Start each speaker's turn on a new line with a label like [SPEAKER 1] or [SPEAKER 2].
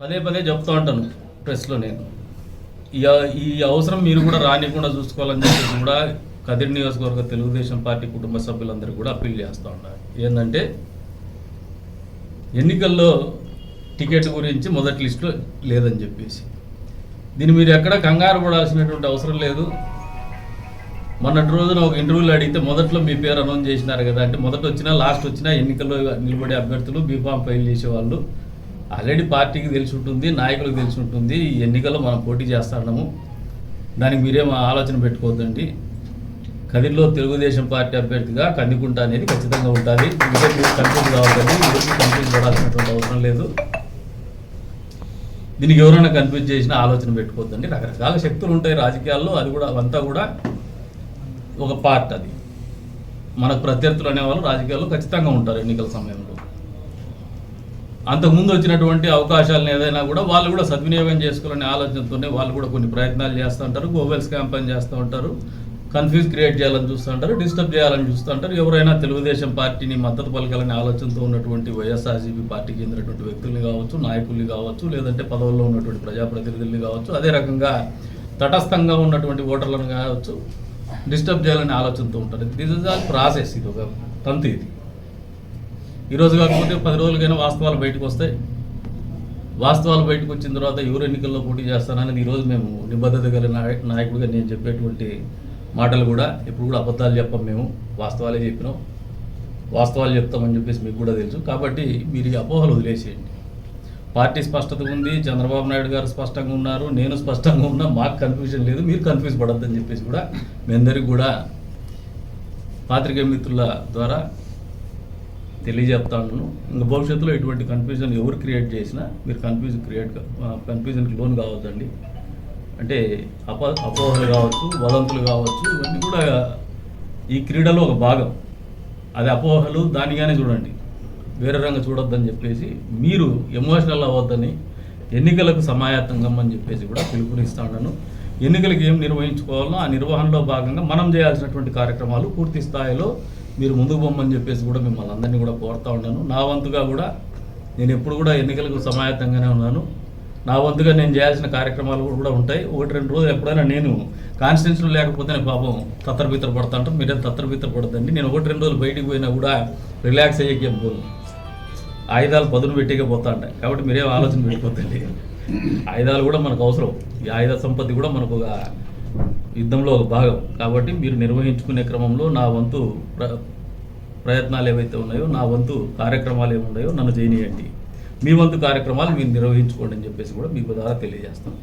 [SPEAKER 1] పదే పదే చెప్తూ ఉంటాను ప్రెస్లో నేను. ఈ ఈ అవసరం మీరు కూడా రానికుండా చూసుకోవాలని చెప్పేసి కూడా కదిరి నియోజకవర్గ తెలుగుదేశం పార్టీ కుటుంబ సభ్యులందరూ కూడా అప్పీల్ చేస్తూ ఉన్నారు. ఏంటంటే ఎన్నికల్లో టికెట్ గురించి మొదటి లిస్టులో లేదని చెప్పేసి. దీన్ని మీరు ఎక్కడ కంగారు పడాల్సినటువంటి అవసరం లేదు. మొన్నటి రోజున ఒక ఇంటర్వ్యూలో అడిగితే మొదట్లో మీ పేరు అనౌన్స్ చేసినారు కదా అంటే మొదట వచ్చినా లాస్ట్ వచ్చినా ఎన్నికల్లో నిలబడే అభ్యర్థులు బీఫామ్ ఫైల్ చేసేవాళ్ళు. ఆల్రెడీ పార్టీకి తెలిసి ఉంటుంది నాయకులకు తెలిసి ఉంటుంది ఈ ఎన్నికల్లో మనం పోటీ చేస్తున్నాము. దానికి మీరేం ఆలోచన పెట్టుకోవద్దండి. కదిరిలో తెలుగుదేశం పార్టీ అభ్యర్థిగా కందికుంట అనేది ఖచ్చితంగా ఉంటుంది కన్ఫ్యూజ్ కావద్దండి. మీరు కన్ఫ్యూజ్ పడాల్సినటువంటి అవసరం లేదు. దీనికి ఎవరైనా కన్ఫ్యూజ్ చేసినా ఆలోచన పెట్టుకోవద్దండి. రకరకాల శక్తులు ఉంటాయి రాజకీయాల్లో. అది కూడా అంతా కూడా ఒక పార్ట్ అది. మనకు ప్రత్యర్థులు అనేవాళ్ళు రాజకీయాల్లో ఖచ్చితంగా ఉంటారు ఎన్నికల సమయంలో. అంతకుముందు వచ్చినటువంటి అవకాశాలను ఏదైనా కూడా వాళ్ళు కూడా సద్వినియోగం చేసుకోవాలనే ఆలోచనతోనే వాళ్ళు కూడా కొన్ని ప్రయత్నాలు చేస్తూ ఉంటారు గోవెల్స్ క్యాంపెయిన్ చేస్తూ ఉంటారు కన్ఫ్యూజ్ క్రియేట్ చేయాలని చూస్తూ ఉంటారు డిస్టర్బ్ చేయాలని చూస్తూ ఉంటారు. ఎవరైనా తెలుగుదేశం పార్టీని మద్దతు పలకాలనే ఆలోచనతో ఉన్నటువంటి వైఎస్ఆర్సీపీ పార్టీకి చెందినటువంటి వ్యక్తుల్ని కావచ్చు నాయకుల్ని కావచ్చు లేదంటే పదవుల్లో ఉన్నటువంటి ప్రజాప్రతినిధుల్ని కావచ్చు అదే రకంగా తటస్థంగా ఉన్నటువంటి ఓటర్లను కావచ్చు డిస్టర్బ్ చేయాలనే ఆలోచనతో ఉంటారు. దిస్ ఇస్ ఆల్ ప్రాసెస్ ఇది ఒక తంతు ఇది. ఈరోజు కాకపోతే పది రోజులకైనా వాస్తవాలు బయటకు వస్తాయి. వాస్తవాలు బయటకు వచ్చిన తర్వాత ఎవరు ఎన్నికల్లో పోటీ చేస్తారనేది ఈరోజు మేము నిబద్ధత గల నాయకుడిగా నేను చెప్పేటువంటి మాటలు కూడా ఇప్పుడు కూడా అబద్ధాలు చెప్పం మేము. వాస్తవాలే చెప్పినాం. వాస్తవాలు చెప్తామని చెప్పేసి మీకు కూడా తెలుసు. కాబట్టి మీరు ఈ అపోహలు వదిలేసేయండి. పార్టీ స్పష్టత ఉంది. చంద్రబాబు నాయుడు గారు స్పష్టంగా ఉన్నారు. నేను స్పష్టంగా ఉన్నా మాకు కన్ఫ్యూజన్ లేదు. మీరు కన్ఫ్యూజ్ పడద్దని చెప్పేసి కూడా మీ అందరికీ కూడా పాత్రికేయ మిత్రుల ద్వారా తెలియజేస్తా ఉన్నాను ఇంకా భవిష్యత్తులో ఎటువంటి కన్ఫ్యూజన్ ఎవరు క్రియేట్ చేసినా మీరు కన్ఫ్యూజన్ క్రియేట్ కన్ఫ్యూజన్కి లోన్ కావద్దండి. అంటే అప అపోహలు కావచ్చు వదంతులు కావచ్చు ఇవన్నీ కూడా ఈ క్రీడలో ఒక భాగం. అది అపోహలు దానిగానే చూడండి. వేరే రంగం చూడొద్దని చెప్పేసి మీరు ఎమోషనల్ అవ్వద్దని ఎన్నికలకు సమాయత్తం చెప్పేసి కూడా పిలుపునిస్తా ఉన్నాను. ఎన్నికలకు ఏం నిర్వహించుకోవాలో ఆ నిర్వహణలో భాగంగా మనం చేయాల్సినటువంటి కార్యక్రమాలు పూర్తి స్థాయిలో మీరు ముందుకు పొమ్మని చెప్పేసి కూడా మిమ్మల్ని అందరినీ కూడా కోరుతా ఉన్నాను. నా వంతుగా కూడా నేను ఎప్పుడు కూడా ఎన్నికలకు సమాయత్తంగానే ఉన్నాను. నా వంతుగా నేను చేయాల్సిన కార్యక్రమాలు కూడా ఉంటాయి. ఒకటి రెండు రోజులు ఎప్పుడైనా నేను కాన్స్టిట్యూన్సీలో లేకపోతే నేను పాపం తత్తరబిత్తర పడతా ఉంటాను మీరేం తత్తరబిత్తర పడద్దండి. నేను ఒకటి రెండు రోజులు బయటికి పోయినా కూడా రిలాక్స్ అయ్యేకేం పోను. ఆయుధాలు పదును పెట్టేకే పోతా ఉంటాయి కాబట్టి మీరేం ఆలోచన పెట్టుకోవద్దండి ఆయుధాలు కూడా మనకు అవసరం. ఈ ఆయుధ సంపత్తి కూడా మనకు ఒక యుద్ధంలో ఒక భాగం. కాబట్టి మీరు నిర్వహించుకునే క్రమంలో నా వంతు ప్ర ప్రయత్నాలు ఏవైతే ఉన్నాయో నా వంతు కార్యక్రమాలు ఏమున్నాయో నన్ను చేయనియండి మీ వంతు కార్యక్రమాలు మీరు నిర్వహించుకోండి అని చెప్పేసి కూడా మీకు ద్వారా తెలియజేస్తాను